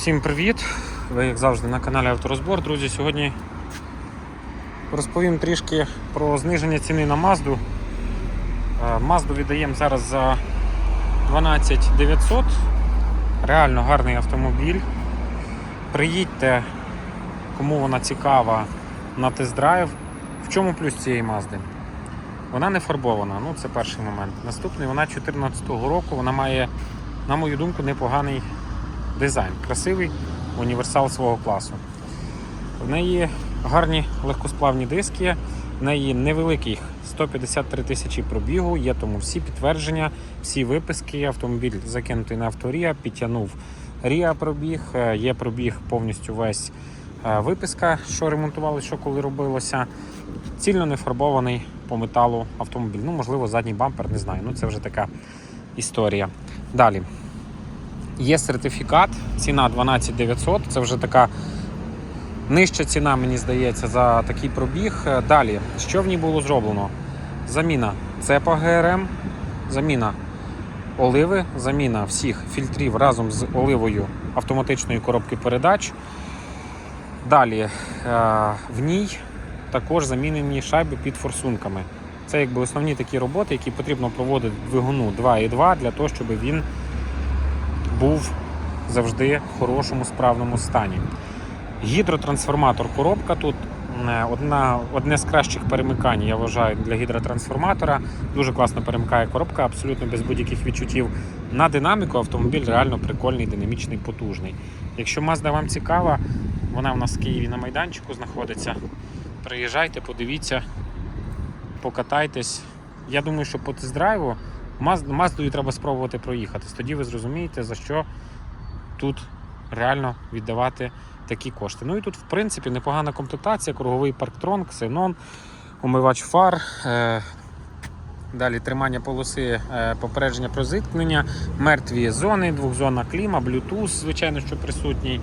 Всім привіт! Ви, як завжди, на каналі Авторозбор. Друзі, сьогодні розповім трішки про зниження ціни на Мазду. Е, Мазду віддаємо зараз за 12 900. Реально гарний автомобіль. Приїдьте, кому вона цікава, на тест-драйв. В чому плюс цієї Мазди? Вона не фарбована, ну це перший момент. Наступний, вона 2014 року, вона має, на мою думку, непоганий дизайн. Красивий універсал свого класу. В неї гарні легкосплавні диски, в неї невеликий 153 тисячі пробігу, є тому всі підтвердження, всі виписки. Автомобіль закинутий на авторія, підтягнув Ріа пробіг, е, є пробіг повністю весь е, виписка, що ремонтували, що коли робилося. Цільно не фарбований по металу автомобіль. Ну, можливо, задній бампер, не знаю. Ну, це вже така історія. Далі. Є сертифікат, ціна 12 900, це вже така нижча ціна, мені здається, за такий пробіг. Е, Далі, що в ній було зроблено? Заміна цепа ГРМ, заміна оливи, заміна всіх фільтрів разом з оливою автоматичної коробки передач. Далі е, в ній також замінені шайби під форсунками. Це якби основні такі роботи, які потрібно проводити двигуну 2.2 для того, щоб він був завжди в хорошому справному стані. Гідротрансформатор коробка тут е, одна, одне з кращих перемикань, я вважаю, для гідротрансформатора. Дуже класно перемикає коробка, абсолютно без будь-яких відчуттів. На динаміку автомобіль реально прикольний, динамічний, потужний. Якщо Mazda вам цікава, вона в нас в Києві на майданчику знаходиться. Приїжджайте, подивіться, покатайтесь. Я думаю, що по тест-драйву Маз- Маздою треба спробувати проїхатись. Тоді ви зрозумієте, за що тут реально віддавати такі кошти. Ну і тут, в принципі, непогана комплектація, круговий парктрон, ксенон, умивач фар. Е- Далі тримання полоси, е, попередження про зіткнення, мертві зони, двохзонна кліма, Bluetooth, звичайно, що присутній.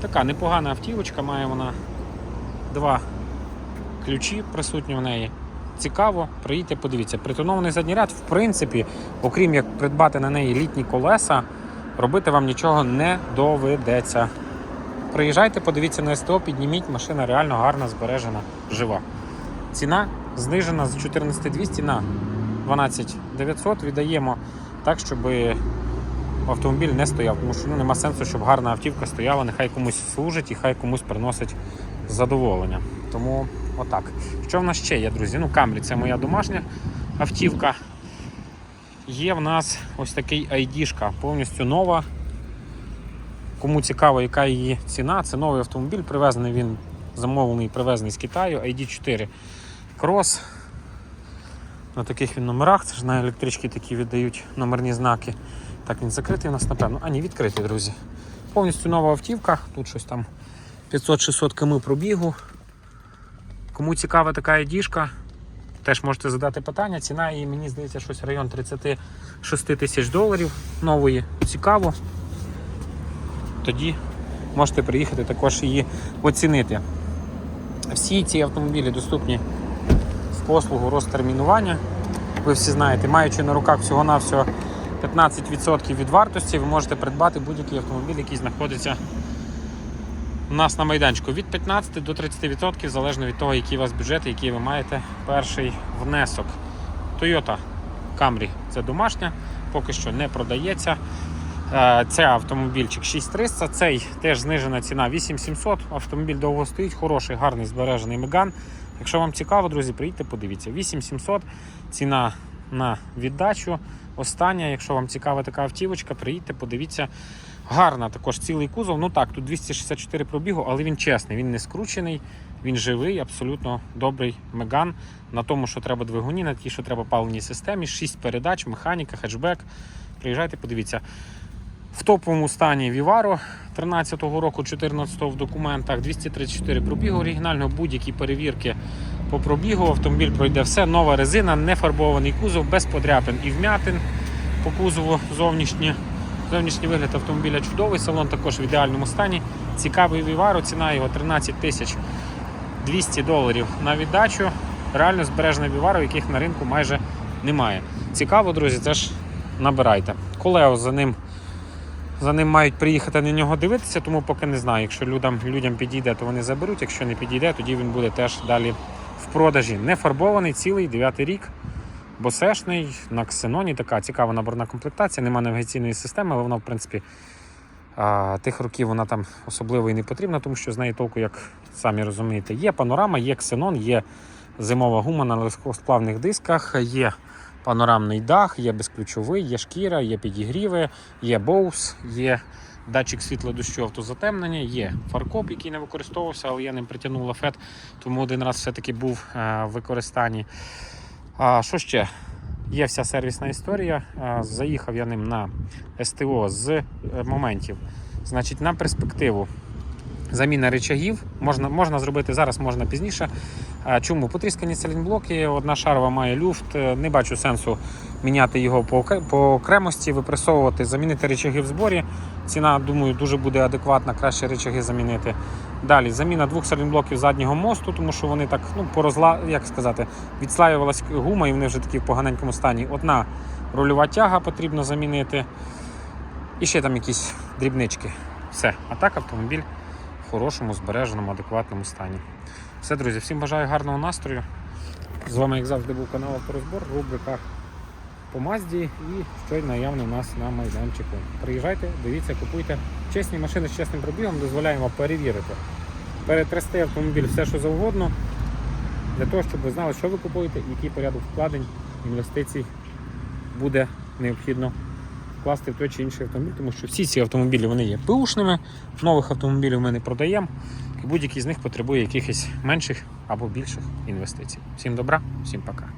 Така непогана автівочка, має вона два ключі присутні в неї. Цікаво, приїдьте, подивіться. Притонований задній ряд, в принципі, окрім як придбати на неї літні колеса, робити вам нічого не доведеться. Приїжджайте, подивіться на СТО, підніміть, машина реально гарна, збережена, жива. Ціна знижена з 14200 на 12900. Віддаємо так, щоб автомобіль не стояв, тому що ну, нема сенсу, щоб гарна автівка стояла, нехай комусь служить і хай комусь приносить задоволення. Тому отак. Що в нас ще є, друзі? Ну, Камрі це моя домашня автівка. Є в нас ось такий ID-шка, повністю нова. Кому цікаво, яка її ціна, це новий автомобіль, привезений він, замовлений, привезений з Китаю, ID4 Cross. На таких він номерах, це ж на електрички такі віддають номерні знаки. Так, він закритий у нас, напевно. А ні, відкритий, друзі. Повністю нова автівка, тут щось там 500-600 км пробігу. Кому цікава така ID-шка, теж можете задати питання. Ціна її, мені здається, щось район 36 тисяч доларів нової. Цікаво. Тоді можете приїхати також її оцінити. Всі ці автомобілі доступні в послугу розтермінування. Ви всі знаєте, маючи на руках всього-навсього 15% від вартості, ви можете придбати будь-який автомобіль, який знаходиться у нас на майданчику від 15 до 30%, залежно від того, який у вас бюджет, який ви маєте перший внесок. Toyota Camry це домашня, поки що не продається. Е, Це автомобільчик 6300, цей теж знижена ціна 8700. Автомобіль довго стоїть, хороший, гарний збережений меган. Якщо вам цікаво, друзі, приїдьте, подивіться. 8700 ціна на віддачу. Остання, якщо вам цікава така автівочка, приїдьте, подивіться. Гарна також цілий кузов. Ну так, тут 264 пробігу, але він чесний, він не скручений, він живий, абсолютно добрий меган. На тому, що треба двигуні, на тій, що треба паливній системі, 6 передач, механіка, хетчбек. Приїжджайте, подивіться. В топовому стані Vivaro 13-го року, 14-го в документах, 234 пробігу оригінального, будь-які перевірки по пробігу. Автомобіль пройде все, нова резина, не фарбований кузов, без подряпин і вмятин по кузову зовнішні. Зовнішній вигляд автомобіля чудовий, салон також в ідеальному стані. Цікавий Vivaro, ціна його 13 тисяч 200 доларів на віддачу. Реально збережена Vivaro, яких на ринку майже немає. Цікаво, друзі, теж набирайте. Колео за ним За ним мають приїхати на нього дивитися, тому поки не знаю. Якщо людям, людям підійде, то вони заберуть. Якщо не підійде, тоді він буде теж далі в продажі. Не фарбований, цілий, 9 рік. Босешний на ксеноні, така цікава наборна комплектація, немає навігаційної системи, але вона, в принципі, тих років вона там особливо і не потрібна, тому що з неї толку, як самі розумієте, є панорама, є ксенон, є зимова гума на легкосплавних дисках, є панорамний дах, є безключовий, є шкіра, є підігріви, є боус, є датчик світла дощу автозатемнення, є фаркоп, який не використовувався, але я ним притягнув лафет, тому один раз все-таки був е, в використанні. А що ще? Є вся сервісна історія. Заїхав я ним на СТО з е, моментів. Значить, на перспективу заміна речагів можна, можна зробити зараз, можна пізніше. Чому? Потріскані салінблоки, одна шарова має люфт. Е, Не бачу сенсу міняти його по, окремості, випресовувати, замінити речаги в зборі. Ціна, думаю, дуже буде адекватна, краще речаги замінити. Далі заміна двох салінблоків заднього мосту, тому що вони так ну, порозла, як сказати, відслаювалась гума і вони вже такі в поганенькому стані. Одна рульова тяга потрібно замінити. І ще там якісь дрібнички. Все. А так автомобіль хорошому, збереженому, адекватному стані. Все, друзі, всім бажаю гарного настрою. З вами, як завжди, був канал Авторозбор, рубрика по Мазді і що й наявне у нас на майданчику. Приїжджайте, дивіться, купуйте. Чесні машини з чесним пробігом дозволяємо перевірити. Перетрясти автомобіль все, що завгодно, для того, щоб ви знали, що ви купуєте, який порядок вкладень, інвестицій буде необхідно вкласти в той чи інший автомобіль, тому що всі ці автомобілі вони є ПУшними, нових автомобілів ми не продаємо, і будь-який з них потребує якихось менших або більших інвестицій. Всім добра, всім пока.